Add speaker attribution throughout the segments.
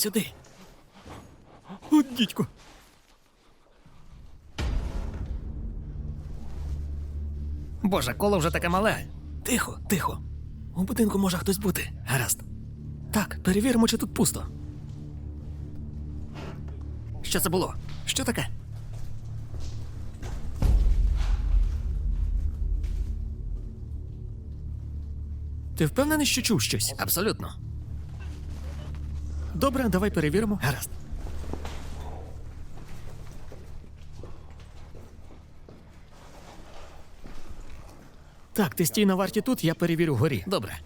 Speaker 1: Сюди. О, дідько. Боже, коло вже таке мале. Тихо, тихо. У будинку може хтось бути. Гаразд. Так, перевіримо, чи тут пусто. Що це було? Що таке? Ти впевнений, що чув щось? Абсолютно. Добре, давай перевіримо. Гаразд. Так, ти стій на варті тут, я перевірю вгорі. Добре.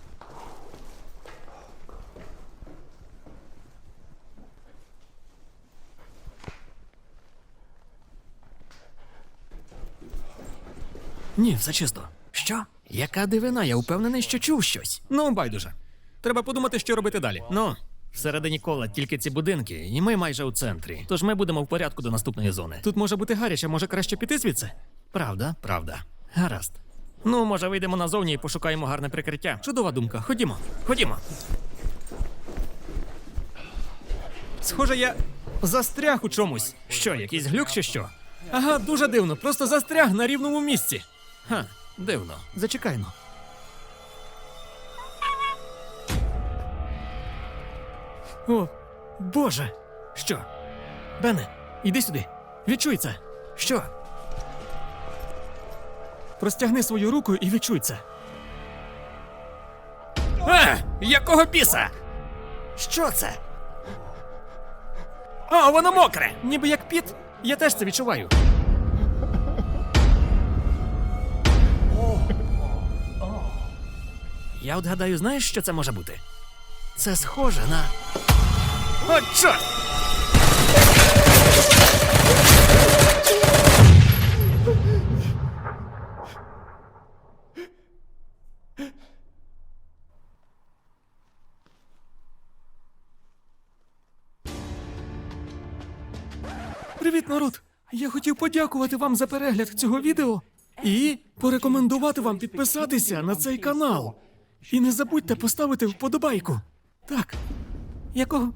Speaker 1: Ні, все чисто. Що? Яка дивина, я впевнений, що чув щось. Ну, байдуже. Треба подумати, що робити далі. Ну, всередині кола тільки ці будинки, і ми майже у центрі. Тож ми будемо в порядку до наступної зони. Тут може бути гаряче, може краще піти звідси? Правда, правда. Гаразд. Ну, може, вийдемо назовні і пошукаємо гарне прикриття. Чудова думка. Ходімо, ходімо. Схоже, я застряг у чомусь. Що, якийсь глюк чи що? Ага, дуже дивно, просто застряг на рівному місці. Ха, дивно. Зачекайно. О, Боже! Що? Бене, іди сюди. Відчуй це. Що? Простягни свою руку і відчуй це. А! Якого біса? Що це? О, воно мокре! Ніби як піт. Я теж це відчуваю. Я от гадаю, знаєш, що це може бути? Це схоже на. О, чорт! Привіт, народ! Я хотів подякувати вам за перегляд цього відео і порекомендувати вам підписатися на цей канал. І не забудьте поставити вподобайку. Так. Якого?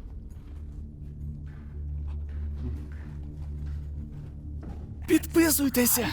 Speaker 1: Підписуйтеся!